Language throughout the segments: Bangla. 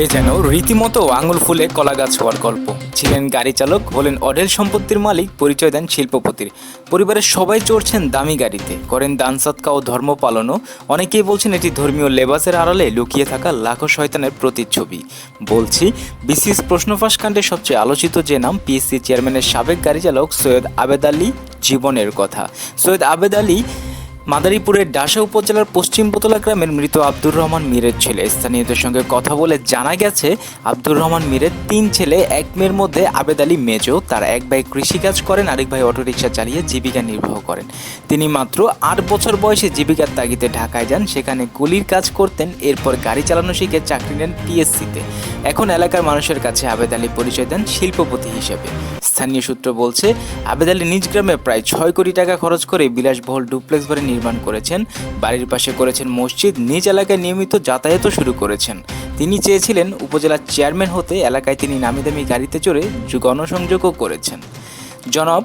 এ যেন রীতিমতো আঙুল ফুলে কলা গাছ হওয়ার গল্প। ছিলেন গাড়ি চালক, হলেন অডেল সম্পত্তির মালিক, পরিচয় দেন শিল্পপতির। পরিবারের সবাই চড়ছেন দামি গাড়িতে। করেন দান সৎকা ও ধর্ম পালনও। অনেকেই বলছেন এটি ধর্মীয় লেবাসের আড়ালে লুকিয়ে থাকা লাখো শয়তানের প্রতিচ্ছবি। বলছি, বিসিএস প্রশ্নফাঁস কাণ্ডে সবচেয়ে আলোচিত যে নাম পিএসসি চেয়ারম্যানের সাবেক গাড়ি চালক সৈয়দ আবেদ আলী জীবনের কথা। সৈয়দ আবেদ আলী মাদারীপুরের ডাসা উপজেলার পশ্চিম বোতলা গ্রামের মৃত আব্দুর রহমান মীরের ছেলে। স্থানীয়দের সঙ্গে কথা বলে জানা গেছে, আব্দুর রহমান মীরের তিন ছেলে, এক মেয়ের মধ্যে আবেদ আলী মেজো, তার এক ভাই কৃষিকাজ করেন, আরেক ভাই অটোরিকশা চালিয়ে জীবিকা নির্বাহ করেন। তিনি মাত্র আট বছর বয়সে জীবিকার তাগিদে ঢাকায় যান, সেখানে গুলির কাজ করতেন, এরপর গাড়ি চালানো শিখে চাকরি নেন পিএসসিতে এখন এলাকার মানুষের কাছে আবেদ আলী পরিচয় দেন শিল্পপতি হিসেবে। স্থানীয় সূত্র বলছে, আবেদ আলী নিজ গ্রামে প্রায় ছয় কোটি টাকা খরচ করে বিলাসবহুল ডুপ্লেক্স বাড়ি নির্মাণ করেছেন। বাড়ির পাশে করেছেন মসজিদ, নিজ এলাকায় নিয়মিত যাতায়াতও শুরু করেছেন। তিনি চেয়েছিলেন উপজেলার চেয়ারম্যান হতে এলাকায় তিনি নামি দামি গাড়িতে চড়ে গণসংযোগও করেছেন। জনাব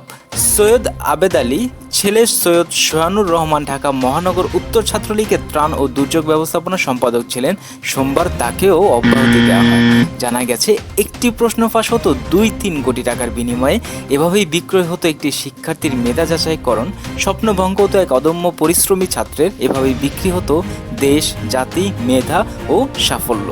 সৈয়দ আবেদ আলী, ছেলে সৈয়দ সোহানুর রহমান ঢাকা মহানগর উত্তর ছাত্রলীগের ত্রাণ ও দুর্যোগ ব্যবস্থাপনা সম্পাদক ছিলেন। সোমবার তাকেও অব্যাহতি দেওয়া হয়। জানা গেছে, একটি প্রশ্ন ফাঁস হতো দুই তিন কোটি টাকার বিনিময়ে। এভাবেই বিক্রয় হতো একটি শিক্ষার্থীর মেধা যাচাইকরণ। স্বপ্নভঙ্গ হতো এক অদম্য পরিশ্রমী ছাত্রের। এভাবেই বিক্রি হতো দেশ, জাতি, মেধা ও সাফল্য।